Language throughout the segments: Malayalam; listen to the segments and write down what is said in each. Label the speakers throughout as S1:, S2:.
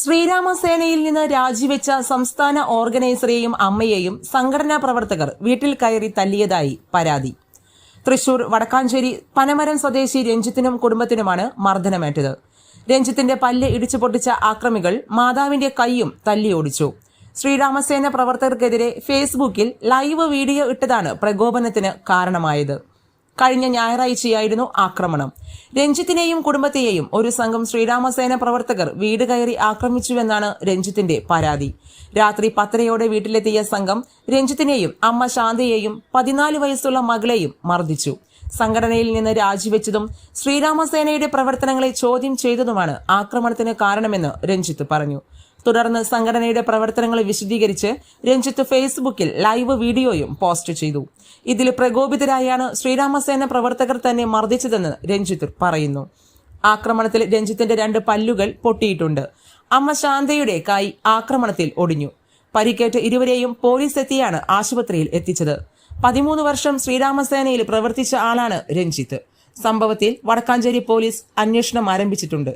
S1: ശ്രീരാമസേനയിൽ നിന്ന് രാജിവെച്ച സംസ്ഥാന ഓർഗനൈസറെയും അമ്മയെയും സംഘടനാ പ്രവർത്തകർ വീട്ടിൽ കയറി തല്ലിയതായി പരാതി. തൃശൂർ വടക്കാഞ്ചേരി പനമരം സ്വദേശി രഞ്ജിത്തിനും കുടുംബത്തിനുമാണ് മർദ്ദനമേറ്റത്. രഞ്ജിത്തിന്റെ പല്ല് ഇടിച്ചു പൊട്ടിച്ച ആക്രമികൾ മാതാവിന്റെ കൈയും തല്ലിയോടിച്ചു ശ്രീരാമസേന പ്രവർത്തകർക്കെതിരെ ഫേസ്ബുക്കിൽ ലൈവ് വീഡിയോ ഇട്ടതാണ് പ്രകോപനത്തിന് കാരണമായത്. കഴിഞ്ഞ ഞായറാഴ്ചയായിരുന്നു ആക്രമണം. രഞ്ജിത്തിനെയും കുടുംബത്തെയും ഒരു സംഘം ശ്രീരാമസേന പ്രവർത്തകർ വീട് കയറി ആക്രമിച്ചുവെന്നാണ് രഞ്ജിത്തിന്റെ പരാതി. രാത്രി പത്തരയോടെ വീട്ടിലെത്തിയ സംഘം രഞ്ജിത്തിനെയും അമ്മ ശാന്തയെയും പതിനാല് വയസ്സുള്ള മകളെയും മർദ്ദിച്ചു. സംഘടനയിൽ നിന്ന് രാജിവെച്ചതും ശ്രീരാമസേനയുടെ പ്രവർത്തനങ്ങളെ ചോദ്യം ചെയ്തതുമാണ് ആക്രമണത്തിന് കാരണമെന്ന് രഞ്ജിത്ത് പറഞ്ഞു. തുടർന്ന് സംഘടനയുടെ പ്രവർത്തനങ്ങളെ വിശദീകരിച്ച് രഞ്ജിത്ത് ഫേസ്ബുക്കിൽ ലൈവ് വീഡിയോയും പോസ്റ്റ് ചെയ്തു. ഇതിൽ പ്രകോപിതരായാണ് ശ്രീരാമസേന പ്രവർത്തകർ തന്നെ മർദ്ദിച്ചതെന്ന് രഞ്ജിത്ത് പറയുന്നു. ആക്രമണത്തിൽ രഞ്ജിത്തിന്റെ രണ്ട് പല്ലുകൾ പൊട്ടിയിട്ടുണ്ട്. അമ്മ ശാന്തയുടെ കൈ ആക്രമണത്തിൽ ഒടിഞ്ഞു. പരിക്കേറ്റ ഇരുവരെയും പോലീസ് എത്തിയാണ് ആശുപത്രിയിൽ എത്തിച്ചത്. പതിമൂന്ന് വർഷം ശ്രീരാമസേനയിൽ പ്രവർത്തിച്ച ആളാണ് രഞ്ജിത്ത്. സംഭവത്തിൽ വടക്കാഞ്ചേരി പോലീസ് അന്വേഷണം ആരംഭിച്ചിട്ടുണ്ട്.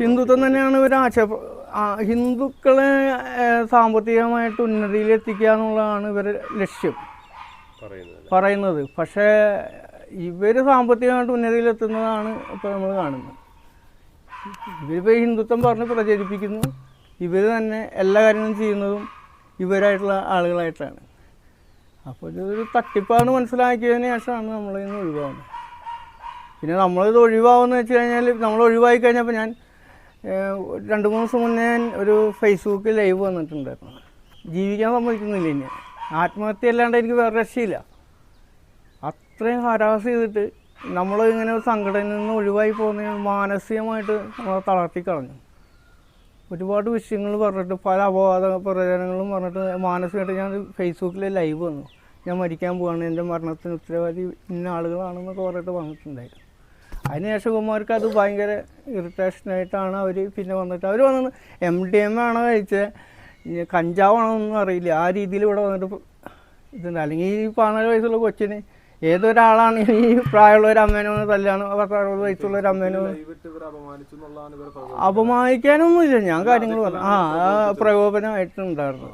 S2: ഹിന്ദുത്വം തന്നെയാണ് ഇവർ ആ, ഹിന്ദുക്കളെ സാമ്പത്തികമായിട്ട് ഉന്നതിയിൽ എത്തിക്കുക എന്നുള്ളതാണ് ഇവരുടെ ലക്ഷ്യം. പറയുന്നത്. പക്ഷേ ഇവർ സാമ്പത്തികമായിട്ട് ഉന്നതിയിൽ എത്തുന്നതാണ് ഇപ്പോൾ നമ്മൾ കാണുന്നത്. ഇവരിപ്പോൾ ഹിന്ദുത്വം പറഞ്ഞ് പ്രചരിപ്പിക്കുന്നു. ഇവർ തന്നെ എല്ലാ കാര്യങ്ങളും ചെയ്യുന്നതും ഇവരായിട്ടുള്ള ആളുകളായിട്ടാണ്. അപ്പോൾ ഇതൊരു തട്ടിപ്പാണ് മനസ്സിലാക്കിയതിന് ശേഷമാണ് നമ്മളിൽ നിന്ന് ഒഴിവാകുന്നത് പിന്നെ നമ്മളിത് ഒഴിവാകുമെന്ന് വെച്ച് കഴിഞ്ഞാൽ നമ്മൾ ഒഴിവായി കഴിഞ്ഞപ്പോൾ ഞാൻ രണ്ട് മൂന്ന് ദിവസം മുന്നേ ഞാൻ ഒരു ഫേസ്ബുക്ക് ലൈവ് വന്നിട്ടുണ്ടായിരുന്നു. ജീവിക്കാൻ സമ്മതിക്കുന്നില്ല ഇനി. ആത്മഹത്യ അല്ലാണ്ട് എനിക്ക് വേറെ രക്ഷയില്ല. അത്രയും ഹരാസ് ചെയ്തിട്ട് നമ്മൾ ഇങ്ങനെ ഒരു സംഘടനയിൽ നിന്ന് ഒഴിവായി പോകുന്ന മാനസികമായിട്ട് നമ്മളെ തളർത്തി കളഞ്ഞു. ഒരുപാട് വിഷയങ്ങൾ പറഞ്ഞിട്ട് പല അപവാദ പ്രചരണങ്ങളും പറഞ്ഞിട്ട് മാനസികമായിട്ട് ഞാൻ ഫേസ്ബുക്കിൽ ലൈവ് വന്നു. ഞാൻ മരിക്കാൻ പോവാണ് എന്റെ മരണത്തിന് ഉത്തരവാദി ഇന്ന ആളുകളാണെന്നൊക്കെ പറഞ്ഞിട്ട് വന്നിട്ടുണ്ടായിരുന്നു. അതിനുശേഷം ഇവന്മാർക്ക് അത് ഭയങ്കര ഇറിറ്റേഷനായിട്ടാണ് അവർ പിന്നെ വന്നിട്ട് അവർ വന്നത് എം ഡി എം ആണോ കഴിച്ചത് കഞ്ചാവാണോ ഒന്നും അറിയില്ല. ആ രീതിയിൽ ഇവിടെ വന്നിട്ട് ഇതുണ്ട്. അല്ലെങ്കിൽ ഈ പതിനാല് വയസ്സുള്ള കൊച്ചിന് ഏതൊരാളാണ് ഈ പ്രായമുള്ള ഒരു അമ്മേനോ തല്ലാണ് പത്ത് വയസ്സുള്ള ഒരു അമ്മേനോ? അപമാനിക്കാനൊന്നുമില്ല. ഞാൻ കാര്യങ്ങൾ പറഞ്ഞു ആ പ്രകോപനമായിട്ടുണ്ടായിരുന്നു.